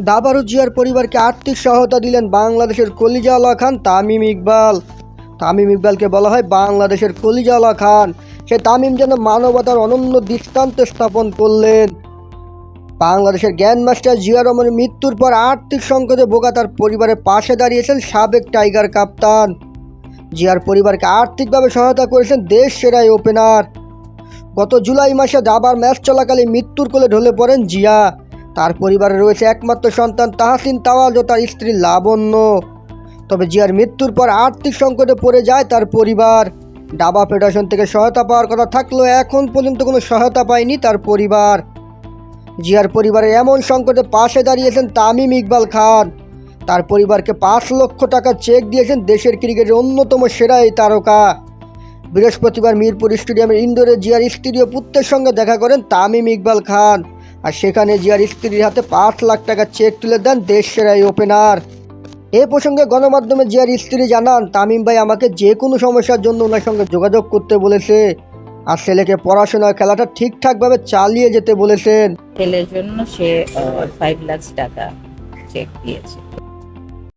দাবারু জিয়ার পরিবারকে আর্থিক সহায়তা দিলেন বাংলাদেশের কলিজাওয়ালা খান তামিম ইকবাল। তামিম ইকবালকে বলা হয় বাংলাদেশের কলিজাওয়ালা খান। সে তামিম যেন মানবতার অনন্য দৃষ্টান্ত স্থাপন করলেন। বাংলাদেশের জ্ঞান মাস্টার জিয়া রহমানের মৃত্যুর পর আর্থিক সংকটে বোকা তার পরিবারের পাশে দাঁড়িয়েছেন সাবেক টাইগার কাপ্তান। জিয়ার পরিবারকে আর্থিকভাবে সহায়তা করেছেন দেশ সেরাই ওপেনার। গত জুলাই মাসে দাবার ম্যাচ চলাকালীন মৃত্যুর কোলে ঢলে পড়েন জিয়া। তার পরিবারে রয়েছে একমাত্র সন্তান তাহাসিন তাওয়াজ ও তার স্ত্রী লাবণ্য। তবে জিয়ার মৃত্যুর পর আর্থিক সংকটে পড়ে যায় তার পরিবার। ডাবা ফেডারেশন থেকে সহায়তা পাওয়ার কথা থাকলেও এখন পর্যন্ত কোনো সহায়তা পায়নি তার পরিবার। জিয়ার পরিবারের এমন সংকটে পাশে দাঁড়িয়েছেন তামিম ইকবাল খান। তার পরিবারকে পাঁচ লক্ষ টাকা চেক দিয়েছেন দেশের ক্রিকেটের অন্যতম সেরা এই তারকা। বৃহস্পতিবার মিরপুর স্টেডিয়ামের ইন্ডোরে জিয়ার স্ত্রী ও পুত্রের সঙ্গে দেখা করেন তামিম ইকবাল খান। আর সেখানে জিয়ার স্ত্রীর হাতে পাঁচ লাখ টাকা চেক তুলে দেন দেশ সেরা এই ওপেনার। এ প্রসঙ্গে গণমাধ্যমে জিয়ার স্ত্রী জানান, তামিম ভাই আমাকে যে কোনো সমস্যার জন্য ওনার সঙ্গে যোগাযোগ করতে বলেছে আর ছেলেকে পড়াশোনার খেলাটা ঠিকঠাকভাবে চালিয়ে যেতে বলেছেন। ছেলের জন্য সে ফাইভ লাখ টাকা চেক দিয়েছে।